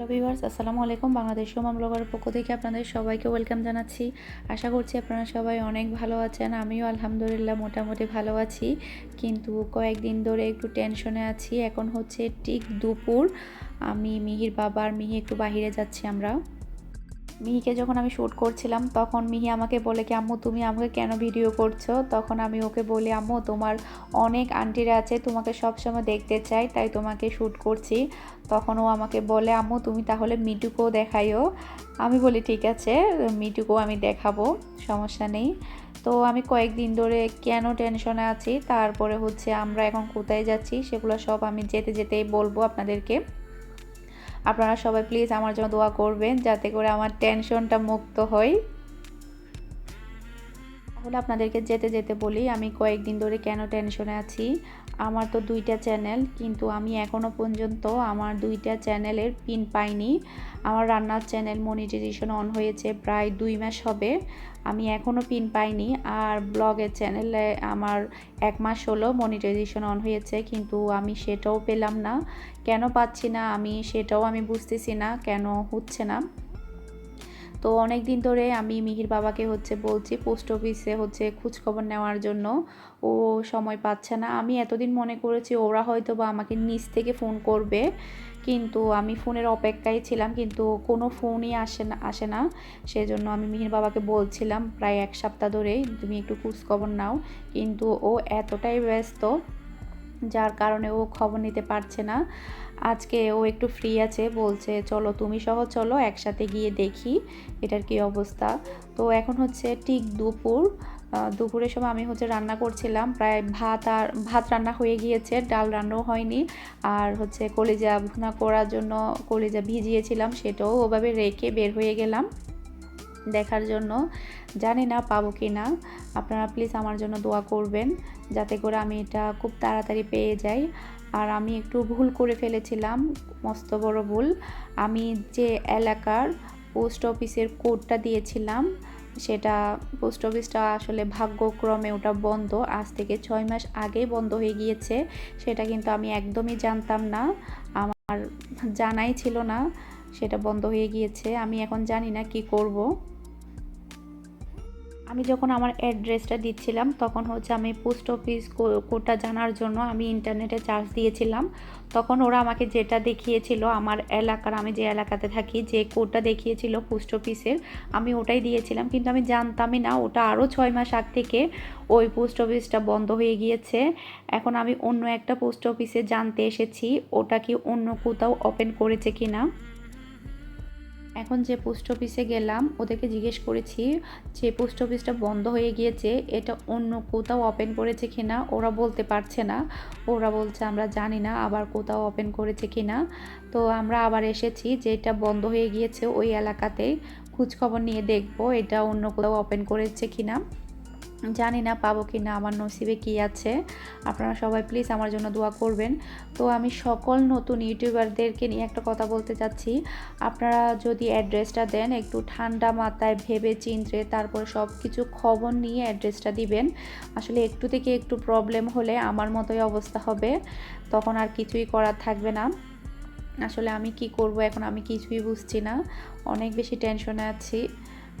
Hello viewers আসসালামু আলাইকুম। Bangladesh Soma blogger পক্ষ থেকে আপনাদের সবাইকে ওয়েলকাম জানাচ্ছি। আশা করছি আপনারা সবাই অনেক ভালো আছেন। আমিও আলহামদুলিল্লাহ মোটামুটি ভালো আছি। কিন্তু কয়েকদিন ধরে একটু টেনশনে আছি। এখন হচ্ছে ঠিক দুপুর। আমি মিহির বাবার মিহি একটু বাহিরে যাচ্ছি আমরা। মিহিকে যখন আমি শ্যুট করছিলাম, তখন মিহি আমাকে বলে কি, আম্মু, তুমি আমাকে কেন ভিডিও করছ? তখন আমি ওকে বলি, আম্মু, তোমার অনেক আন্টিরা আছে, তোমাকে সবসময় দেখতে চাই, তাই তোমাকে শ্যুট করছি। তখন ও আমাকে বলে, আম্মু, তুমি তাহলে মিটুকেও দেখাইও। আমি বলি, ঠিক আছে, মিটুকেও আমি দেখাবো, সমস্যা নেই। তো আমি কয়েকদিন ধরে কেন টেনশনে আছি, তারপরে হচ্ছে আমরা এখন কোথায় যাচ্ছি, সেগুলো সব আমি যেতে যেতেই বলব আপনাদেরকে। আপনারা সবাই প্লিজ আমার জন্য দোয়া করবেন যাতে করে আমার টেনশনটা মুক্ত হয় তাহলে আপনাদেরকে যেতে যেতে বলি, আমি কয়েকদিন ধরে কেন টেনশনে আছি? আমার তো দুইটা চ্যানেল কিন্তু আমি এখনও পর্যন্ত আমার দুইটা চ্যানেলের পিন পাইনি। আমার রান্নার চ্যানেল মনিটাইজেশন অন হয়েছে প্রায় দুই মাস হবে। আমি এখনও পিন পাইনি, আর ব্লগের চ্যানেলে আমার এক মাস হলো মনিটাইজেশন অন হয়েছে, কিন্তু আমি সেটাও পেলাম না। কেন পাচ্ছি না? আমি সেটাও আমি বুঝতেছি না, কেন হচ্ছে না? তো অনেক দিন ধরে আমি মিহির বাবাকে হচ্ছে বলছি, পোস্ট অফিসে হচ্ছে খোঁজখবর নেওয়ার জন্য। ও সময় পাচ্ছে না। আমি এতদিন মনে করেছি ওরা হয়তো বা আমাকে নিচ থেকে ফোন করবে, কিন্তু আমি ফোনের অপেক্ষায় ছিলাম, কিন্তু কোনো ফোনই আসে না আসে না। সেজন্য আমি মিহির বাবাকে বলছিলাম, প্রায় এক সপ্তাহ ধরেই তুমি একটু খোঁজখবর নাও। কিন্তু ও এতটাই ব্যস্ত, যার কারণে ও খবর নিতে পারছে না। আজকে ও একটু ফ্রি আছে, বলছে, চলো তুমি সহ চলো, একসাথে গিয়ে দেখি এটার কি অবস্থা। তো এখন হচ্ছে ঠিক দুপুর। দুপুরের সময় আমি হচ্ছে রান্না করছিলাম, প্রায় ভাত আর, ভাত রান্না হয়ে গিয়েছে, ডাল রান্নাও হয়নি। আর হচ্ছে কলিজা ভুনা করার জন্য কলিজা ভিজিয়েছিলাম, সেটাও ওভাবে রেখে বের হয়ে গেলাম দেখার জন্য। জানি না পাবো কি না, আপনারা প্লিজ আমার জন্য দোয়া করবেন, যাতে করে আমি এটা খুব তাড়াতাড়ি পেয়ে যাই। আর আমি একটু ভুল করে ফেলেছিলাম, মস্ত বড় ভুল। আমি যে এলাকার পোস্ট অফিসের কোডটা দিয়েছিলাম, সেটা পোস্ট অফিসটা আসলে ভাগ্যক্রমে ওটা বন্ধ, আজ থেকে ছয় মাস আগেই বন্ধ হয়ে গিয়েছে, সেটা কিন্তু আমি একদমই জানতাম না। আমার জানাই ছিল না, সেটা বন্ধ হয়ে গিয়েছে, আমি এখন জানি না কি করব। আমি যখন আমার অ্যাড্রেসটা দিচ্ছিলাম, তখন হচ্ছে আমি পোস্ট অফিস কোটা জানার জন্য আমি ইন্টারনেটে চার্জ দিয়েছিলাম। তখন ওরা আমাকে যেটা দেখিয়েছিল, আমার এলাকার, আমি যে এলাকাতে থাকি, যে কোডটা দেখিয়েছিল পোস্ট অফিসের আমি ওটাই দিয়েছিলাম। কিন্তু আমি জানতামই না, ওটা আরও ছয় মাস আগ থেকে ওই পোস্ট অফিসটা বন্ধ হয়ে গিয়েছে। এখন আমি অন্য একটা পোস্ট অফিসে জানতে এসেছি, ওটা কি অন্য কোথাও ওপেন করেছে কি না এখন যে পোস্ট অফিসে গেলাম, ওদেরকে জিজ্ঞেস করেছি যে পোস্ট অফিসটা বন্ধ হয়ে গিয়েছে, এটা অন্য কোথাও ওপেন করেছে কি না ওরা বলতে পারছে না। ওরা বলছে, আমরা জানি না আবার কোথাও ওপেন করেছে কি না তো আমরা আবার এসেছি যে এটা বন্ধ হয়ে গিয়েছে ওই এলাকাতে। খোঁজখবর নিয়ে দেখব এটা অন্য কোথাও ওপেন করেছে কিনা। জানি না পাবো কি না, আমার নসিবে কি আছে। আপনারা সবাই প্লিজ আমার জন্য দোয়া করবেন। তো আমি সকল নতুন ইউটিউবারদেরকে নিয়ে একটা কথা বলতে চাচ্ছি। আপনারা যদি অ্যাড্রেসটা দেন, একটু ঠান্ডা মাথায় ভেবে চিনতে, তারপর সব কিছু খবর নিয়ে অ্যাড্রেসটা দিবেন। আসলে একটু থেকে একটু প্রবলেম হলে আমার মতোই অবস্থা হবে। তখন আর কিছুই করার থাকবে না। আসলে আমি কি করব, এখন আমি কিছুই বুঝছি না। অনেক বেশি টেনশনে আছি।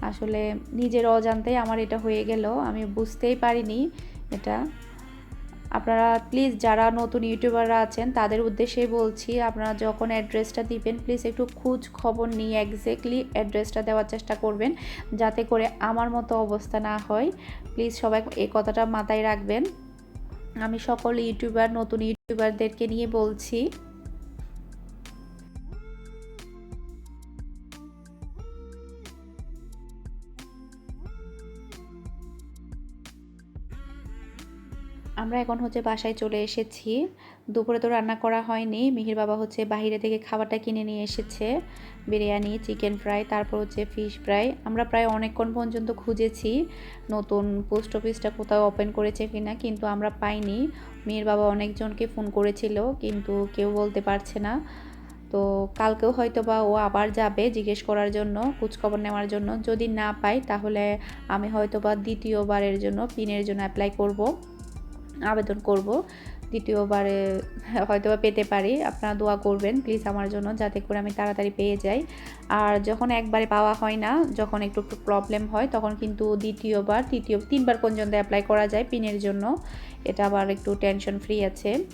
আসলে নিজের অজান্তেই আমার এটা হয়ে গেল, আমি বুঝতেই পারিনি এটা। আপনারা প্লিজ যারা নতুন ইউটিউবাররা আছেন, তাদের উদ্দেশ্যেই বলছি, আপনারা যখন অ্যাড্রেসটা দিবেন প্লিজ একটু খোঁজ খবর নিয়ে একজ্যাক্টলি অ্যাড্রেসটা দেওয়ার চেষ্টা করবেন, যাতে করে আমার মতো অবস্থা না হয়। প্লিজ সবাই এই কথাটা মাথায় রাখবেন। আমি সকল ইউটিউবার নতুন ইউটিউবারদেরকে নিয়ে বলছি। আমরা এখন হচ্ছে বাসায় চলে এসেছি। দুপুরে তো রান্না করা হয়নি। মিহির বাবা হচ্ছে বাহিরে থেকে খাবারটা কিনে নিয়ে এসেছে। বিরিয়ানি, চিকেন ফ্রাই, তারপর হচ্ছে ফিশ ফ্রাই। আমরা প্রায় অনেকক্ষণ পর্যন্ত খুঁজেছি নতুন পোস্ট অফিসটা কোথাও ওপেন করেছে কিনা, কিন্তু আমরা পাইনি। মেয়ের বাবা অনেকজনকে ফোন করেছিল, কিন্তু কেউ বলতে পারছে না। তো কালকেও হয়তো বা ও আবার যাবে জিজ্ঞেস করার জন্য, খোঁজখবর নেওয়ার জন্য। যদি না পাই, তাহলে আমি হয়তো বা দ্বিতীয়বারের জন্য পিনের জন্য অ্যাপ্লাই করব। আবেদন করব। দ্বিতীয়বারে হয়তো পেতে পারি। আপনারা দোয়া করবেন প্লিজ আমার জন্য যাতে করে আমি তাড়াতাড়ি পেয়ে যাই। আর যখন একবারে পাওয়া হয় না, যখন একটু একটু প্রবলেম হয়, তখন কিন্তু দ্বিতীয়বার, তৃতীয়, তিনবার পর্যন্ত অ্যাপ্লাই করা যায় পিনের জন্য। এটা আবার একটু টেনশন ফ্রি আছে।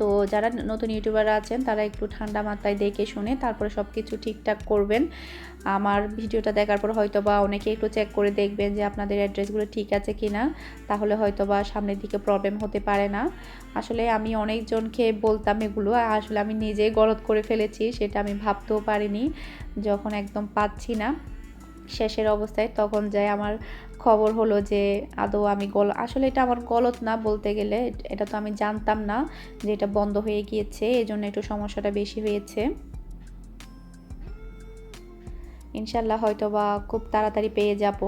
তো যারা নতুন ইউটিউবাররা আছেন, তারা একটু ঠান্ডা মাত্রায় দেখে শুনে তারপরে সব কিছু ঠিকঠাক করবেন। আমার ভিডিওটা দেখার পর হয়তো বা অনেকে একটু চেক করে দেখবেন যে আপনাদের অ্যাড্রেসগুলো ঠিক আছে কি না তাহলে হয়তো বা সামনের দিকে প্রবলেম হতে পারে না। আসলে আমি অনেকজনকে বলতাম এগুলো, আসলে আমি নিজেই গলত করে ফেলেছি, সেটা আমি ভাবতেও পারিনি, যখন একদম পাচ্ছি না। শেষের অবস্থায় তখন যাই আমার খবর হলো যে, আদৌ, আমি গল আসলে এটা আমার গলত না বলতে গেলে, এটা তো আমি জানতাম না যে এটা বন্ধ হয়ে গিয়েছে এই জন্য একটু সমস্যাটা বেশি হয়েছে। ইনশাল্লাহ হয়তো বা খুব তাড়াতাড়ি পেয়ে যাব।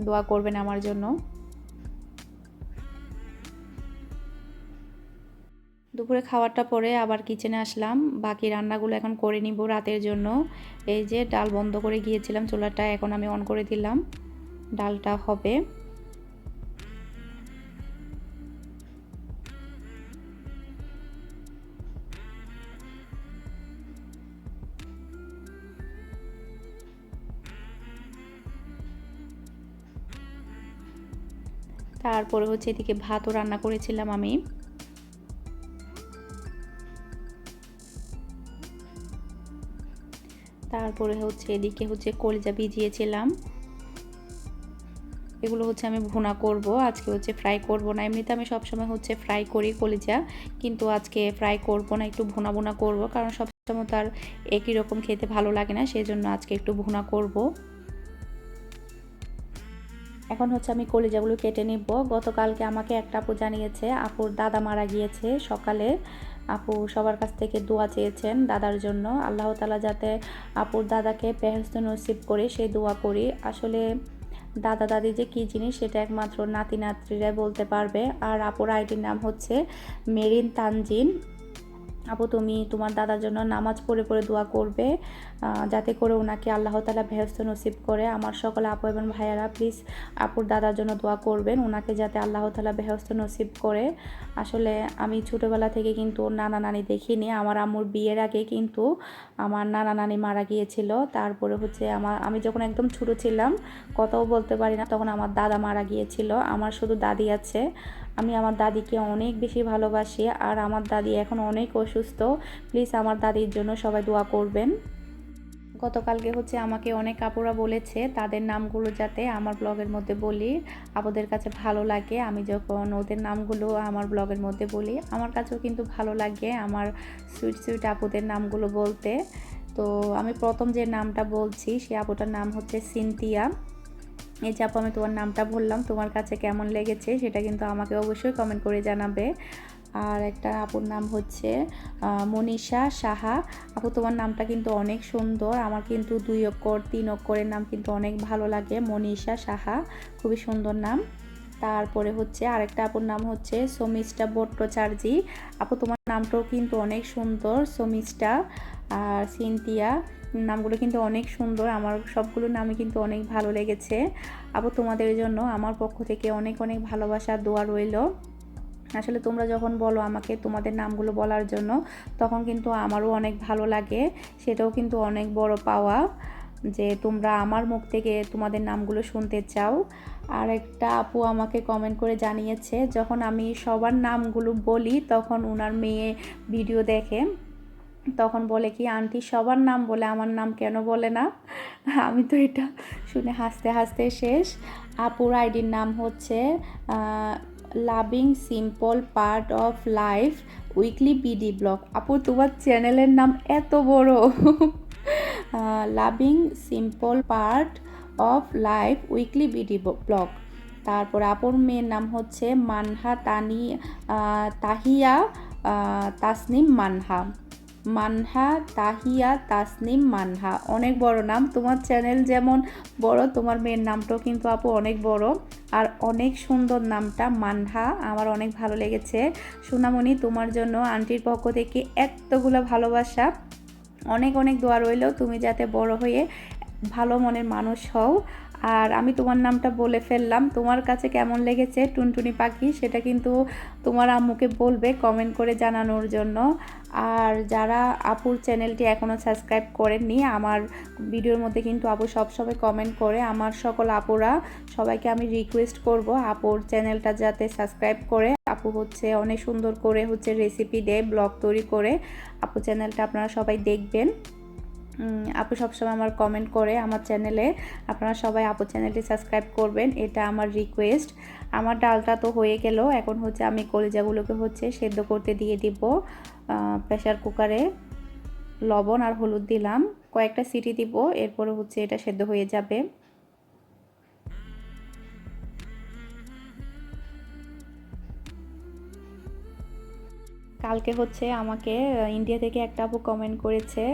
দোয়া করবেন আমার জন্য। দুপুরে খাবারটা পরে আবার কিচেনে আসলাম। বাকি রান্নাগুলো এখন করে নিব রাতের জন্য। এই যে ডাল বন্ধ করে গিয়েছিলাম চুলাটা, এখন আমি অন করে দিলাম। ডালটা হবে। তারপরে হচ্ছে এদিকে ভাতও রান্না করেছিলাম আমি। তারপরে হচ্ছে এদিকে হচ্ছে কলিজা ভিজিয়েছিলাম। এগুলো হচ্ছে আমি ভুনা করব, আজকে হচ্ছে ফ্রাই করব না। এমনিতে আমি সবসময় হচ্ছে ফ্রাই করি কলিজা, কিন্তু আজকে ফ্রাই করব না, একটু ভুনা ভুনা করব, কারণ সবসময় তার একই রকম খেতে ভালো লাগে না সেই জন্য আজকে একটু ভুনা করব। এখন হচ্ছে আমি কলিজাগুলো কেটে নিব। গতকালকে আমাকে একটা আপু জানিয়েছে, আপুর দাদা মারা গিয়েছে সকালে। আপু সবার কাছ থেকে দোয়া চেয়েছেন দাদার জন্য। আল্লাহ তালা যাতে আপুর দাদাকে পেহস্ত নসিব করে সেই দোয়া করি। আসলে দাদা দাদি যে কী জিনিস সেটা একমাত্র নাতি নাতিরাই বলতে পারবে। আর আপুর আইডির নাম হচ্ছে মেরিন তানজিন। আপু, তুমি তোমার দাদার জন্য নামাজ পড়ে পড়ে দোয়া করবে যাতে করে ওনাকে আল্লাহ তালা ভেহস্ত নসিব করে। আমার সকল আপু এবং ভাইয়ারা প্লিজ আপুর দাদার জন্য দোয়া করবেন, ওনাকে যাতে আল্লাহ তালা ভেহস্ত নসিব করে। আসলে আমি ছোটোবেলা থেকে কিন্তু নানা নানি দেখিনি, আমার আম্মুর বিয়ের আগে কিন্তু আমার নানা নানি মারা গিয়েছিল। তারপরে হচ্ছে আমার, আমি যখন একদম ছোটো ছিলাম, কথাও বলতে পারি না, তখন আমার দাদা মারা গিয়েছিল। আমার শুধু দাদি আছে আমি আমার দাদিকে অনেক বেশি ভালোবাসি আর আমার দাদি এখন অনেক অসুস্থ। প্লিজ আমার দাদির জন্য সবাই দোয়া করবেন। গতকালকে হচ্ছে আমাকে অনেক কাপড়া বলেছে তাদের নামগুলো যাতে আমার ব্লগের মধ্যে বলি। আপুদের কাছে ভালো লাগে, আমি যখন ওদের নামগুলো আমার ব্লগের মধ্যে বলি, আমার কাছেও কিন্তু ভালো লাগে আমার সুইট সুইট আপুদের নামগুলো বলতে। তো আমি প্রথম যে নামটা বলছি, সে আপুটার নাম হচ্ছে সিনতিয়া এই যে আপু, আমি তোমার নামটা বললাম, তোমার কাছে কেমন লেগেছে সেটা কিন্তু আমাকে অবশ্যই কমেন্ট করে জানাবে। আর একটা আপুর নাম হচ্ছে মনীষা সাহা। আপু, তোমার নামটা কিন্তু অনেক সুন্দর। আমার কিন্তু দুই অক্ষর, তিন অক্ষরের নাম কিন্তু অনেক ভালো লাগে। মনীষা সাহা, খুবই সুন্দর নাম। তারপরে হচ্ছে আরেকটা আপুর নাম হচ্ছে সমিষ্টা ভট্টাচার্যি। আপু, তোমার নামটাও কিন্তু অনেক সুন্দর, সমিষ্টা আর সিনতিয়া নামগুলো কিন্তু অনেক সুন্দর। আমার সবগুলো নামই কিন্তু অনেক ভালো লেগেছে। আবার তোমাদের জন্য আমার পক্ষ থেকে অনেক অনেক ভালোবাসা, দোয়া রইল। আসলে তোমরা যখন বলো আমাকে তোমাদের নামগুলো বলার জন্য, তখন কিন্তু আমারও অনেক ভালো লাগে। সেটাও কিন্তু অনেক বড় পাওয়া যে তোমরা আমার মুখ থেকে তোমাদের নামগুলো শুনতে চাও। আর একটা আপু আমাকে কমেন্ট করে জানিয়েছে, যখন আমি সবার নামগুলো বলি, তখন ওনার মেয়ে ভিডিও দেখে। তখন বলে কি, আন্টি, সবার নাম বলে আমার নাম কেন বলে না? আমি তো এটা শুনে হাসতে হাসতে শেষ। আপুর আইডির নাম হচ্ছে loving simple part of life weekly BD blog. আপু, তোমার চ্যানেলের নাম এত বড়। Loving simple part of life weekly BD blog. তারপর আপুর মেয়ের নাম হচ্ছে মানহা তানি তাহিয়া তাসনিম মানহা। মানহা তাহিয়া তাসনিম মানহা। অনেক বড় নাম। তোমার চ্যানেল যেমন বড়, তোমার মেয়ের নামটাও কিন্তু আপু অনেক বড়। আর অনেক সুন্দর নামটা মানহা। আমার অনেক ভালো লেগেছে। সোনামণি, তোমার জন্য আন্টির পক্ষ থেকে এতগুলো ভালোবাসা। অনেক অনেক দোয়া রইল। তুমি যাতে বড় হয়ে ভালো মনের মানুষ হও। আর আমি তোমার নামটা বলে ফেললাম। তোমার কাছে কেমন লেগেছে টুনটুনি পাখি সেটা কিন্তু তোমার আম্মুকে বলবে কমেন্ট করে জানানোর জন্য। আর যারা আপুর চ্যানেলটি এখনও সাবস্ক্রাইব করেননি, আমার ভিডিওর মধ্যে কিন্তু আপু সবসময় কমেন্ট করে। আমার সকল আপুরা, সবাইকে আমি রিকোয়েস্ট করব আপুর চ্যানেলটা যাতে সাবস্ক্রাইব করে। আপু হচ্ছে অনেক সুন্দর করে হচ্ছে রেসিপি দেয় ব্লগ তৈরি করে। আপু চ্যানেলটা আপনারা সবাই দেখবেন। আপু সবসময় আমার কমেন্ট করে আমার চ্যানেলে আপনারা সবাই আপু চ্যানেলটি সাবস্ক্রাইব করবেন, এটা আমার রিকোয়েস্ট আমার ডালটা তো হয়ে গেল, এখন হচ্ছে আমি কলিজাগুলোকে হচ্ছে সেদ্ধ করতে দিয়ে দিব প্রেশার কুকারে লবণ আর হলুদ দিলাম, কয়েকটা সিটি দিব, এরপরে হচ্ছে এটা সেদ্ধ হয়ে যাবে। কালকে হচ্ছে আমাকে ইন্ডিয়া থেকে একটা আপু কমেন্ট করেছে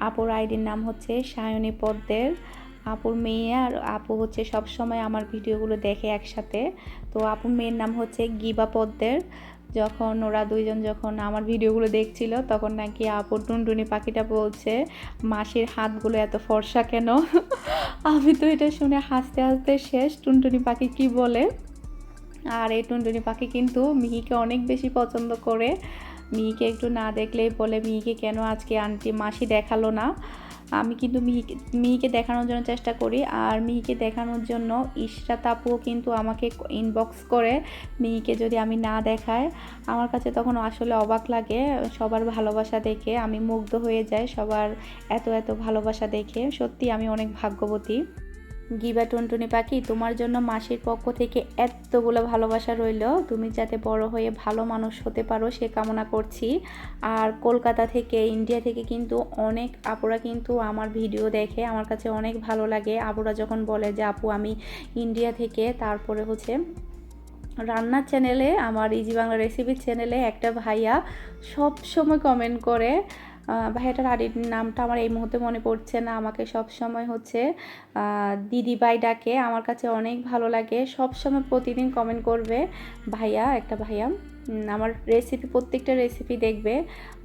আপুর আইডির নাম হচ্ছে সায়নী পদ্মের। আপুর মেয়ে আর আপু হচ্ছে সব সময় আমার ভিডিওগুলো দেখে একসাথে। তো আপুর মেয়ের নাম হচ্ছে গিবা পদ্মের। যখন ওরা দুইজন যখন আমার ভিডিওগুলো দেখছিল, তখন নাকি আপু টুনটুনি পাখিটা বলছে, মাসির হাতগুলো এত ফর্সা কেন? আমি তো এটা শুনে হাসতে হাসতে শেষ, টুনটুনি পাখি কি বলে? আর এই টুনটুনি পাখি কিন্তু মিহিকে অনেক বেশি পছন্দ করে। মিহিকে একটু না দেখলেই বলে, মিহিকে কেন আজকে আন্টি মাসি দেখাল না? আমি কিন্তু মিহিকে মিহিকে দেখানোর জন্য চেষ্টা করি। আর মিহিকে দেখানোর জন্য ইশরাত আপুও কিন্তু আমাকে ইনবক্স করে, মিহিকে যদি আমি না দেখাই, আমার কাছে তখন আসলে অবাক লাগে। সবার ভালোবাসা দেখে আমি মুগ্ধ হয়ে যাই, সবার এত এত ভালোবাসা দেখে। সত্যি আমি অনেক ভাগ্যবতী। গিবা টুনটুনি পাখি, তোমার জন্য মাসির পক্ষ থেকে এতগুলো ভালোবাসা রইল। তুমি যাতে বড় হয়ে ভালো মানুষ হতে পারো, সে কামনা করছি। আর কলকাতা থেকে, ইন্ডিয়া থেকে কিন্তু অনেক আপুরা কিন্তু আমার ভিডিও দেখে, আমার কাছে অনেক ভালো লাগে। আপুরা যখন বলে যে, আপু, আমি ইন্ডিয়া থেকে, তারপরে হচ্ছে রান্নার চ্যানেলে আমার ইজি বাংলা রেসিপি চ্যানেলে একটা ভাইয়া সব সময় কমেন্ট করে ভাইয়াটার আড়ির নামটা আমার এই মুহূর্তে মনে পড়ছে না। আমাকে সব সময় হচ্ছে দিদিভাই ডাকে। আমার কাছে অনেক ভালো লাগে। সব সময় প্রতিদিন কমেন্ট করবে ভাইয়া, একটা ভাইয়া। আমার রেসিপি প্রত্যেকটা রেসিপি দেখবে।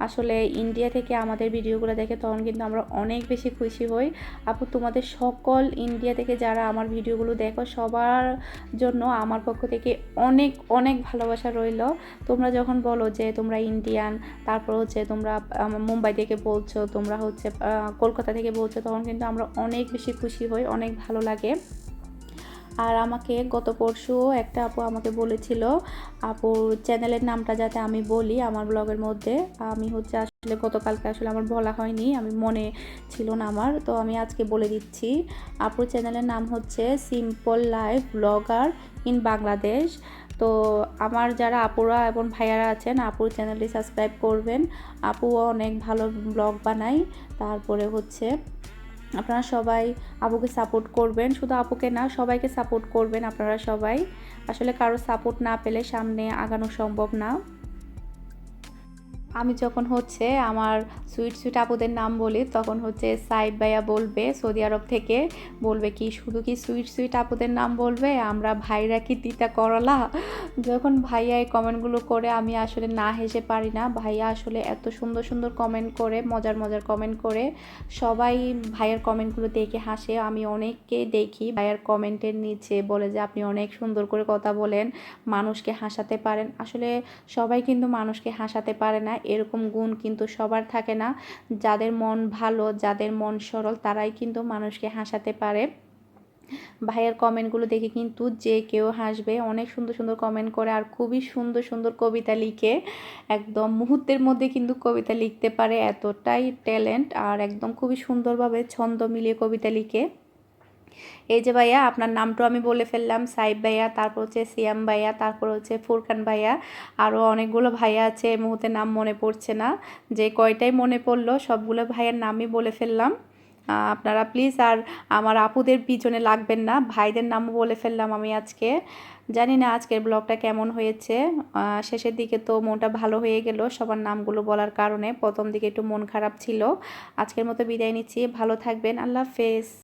আসলে ইন্ডিয়া থেকে আমাদের ভিডিওগুলো দেখে তখন কিন্তু আমরা অনেক বেশি খুশি হই। আপু, তোমাদের সকল ইন্ডিয়া থেকে যারা আমার ভিডিওগুলো দেখো, সবার জন্য আমার পক্ষ থেকে অনেক অনেক ভালোবাসা রইল। তোমরা যখন বলো যে তোমরা ইন্ডিয়ান তারপর হচ্ছে তোমরা মুম্বাই থেকে বলছো, তোমরা হচ্ছে কলকাতা থেকে বলছো, তখন কিন্তু আমরা অনেক বেশি খুশি হই, অনেক ভালো লাগে। আর আমাকে গত পরশু একটা আপু আমাকে বলেছিল, আপুর চ্যানেলের নামটা যাতে আমি বলি আমার ব্লগের মধ্যে। আমি হচ্ছে আসলে গতকালকে আসলে আমার বলা হয়নি, আমি মনে ছিল না আমার। তো আমি আজকে বলে দিচ্ছি, আপুর চ্যানেলের নাম হচ্ছে simple life blogger in Bangladesh তো আমার যারা আপুরা এবং ভাইয়ারা আছেন, আপুর চ্যানেলটি সাবস্ক্রাইব করবেন। আপুও অনেক ভালো ব্লগ বানায়। তারপরে হচ্ছে আপনারা সবাই আপুকে সাপোর্ট করবেন, শুধু আপুকে না, সবাইকে সাপোর্ট করবেন আপনারা সবাই। আসলে কারও সাপোর্ট না পেলে সামনে আগানো সম্ভব না। আমি যখন হচ্ছে আমার সুইট সুইট আপুদের নাম বলি, তখন হচ্ছে সাইড ভাইয়া বলবে, সৌদি আরব থেকে বলবে কি, শুধু কি সুইট সুইট আপুদের নাম বলবে? আমরা ভাইরা কি তিতা করলা? যখন ভাইয়া এই কমেন্টগুলো করে, আমি আসলে না হেসে পারি না। ভাইয়া আসলে এত সুন্দর সুন্দর কমেন্ট করে, মজার মজার কমেন্ট করে, সবাই ভাইয়ার কমেন্টগুলো দেখে হাসে। আমি অনেককে দেখি ভাইয়ার কমেন্টের নিচে বলে যে, আপনি অনেক সুন্দর করে কথা বলেন, মানুষকে হাসাতে পারেন। আসলে সবাই কিন্তু মানুষকে হাসাতে পারে না। এরকম গুণ কিন্তু সবার থাকে না। যাদের মন ভালো, যাদের মন সরল, তারাই কিন্তু মানুষকে হাসাতে পারে। ভাইয়ের কমেন্টগুলো দেখে কিন্তু যে কেউ হাসবে, অনেক সুন্দর সুন্দর কমেন্ট করে আর খুবই সুন্দর সুন্দর কবিতা লিখে একদম মুহূর্তের মধ্যে কিন্তু কবিতা লিখতে পারে। এতটাই ট্যালেন্ট আর একদম খুবই সুন্দরভাবে ছন্দ মিলিয়ে কবিতা লিখে। এই যে ভাইয়া, আপনার নামটাও আমি বলে ফেললাম, সাইব ভাইয়া, তারপর হচ্ছে সিয়াম ভাইয়া, তারপর হচ্ছে ফুরকান ভাইয়া আরও অনেকগুলো ভাইয়া আছে, এই মুহূর্তে নাম মনে পড়ছে না। যে কয়টাই মনে পড়ল, সবগুলো ভাইয়ের নামই বলে ফেললাম। আপনারা প্লিজ আর আমার আপুদের পিছনে লাগবেন না, ভাইদের নামও বলে ফেললাম আমি আজকে। জানি না আজকের ব্লগটা কেমন হয়েছে। শেষের দিকে তো মনটা ভালো হয়ে গেল সবার নামগুলো বলার কারণে। প্রথম দিকে একটু মন খারাপ ছিল। আজকের মতো বিদায় নিচ্ছি। ভালো থাকবেন। আল্লাহ হাফেজ।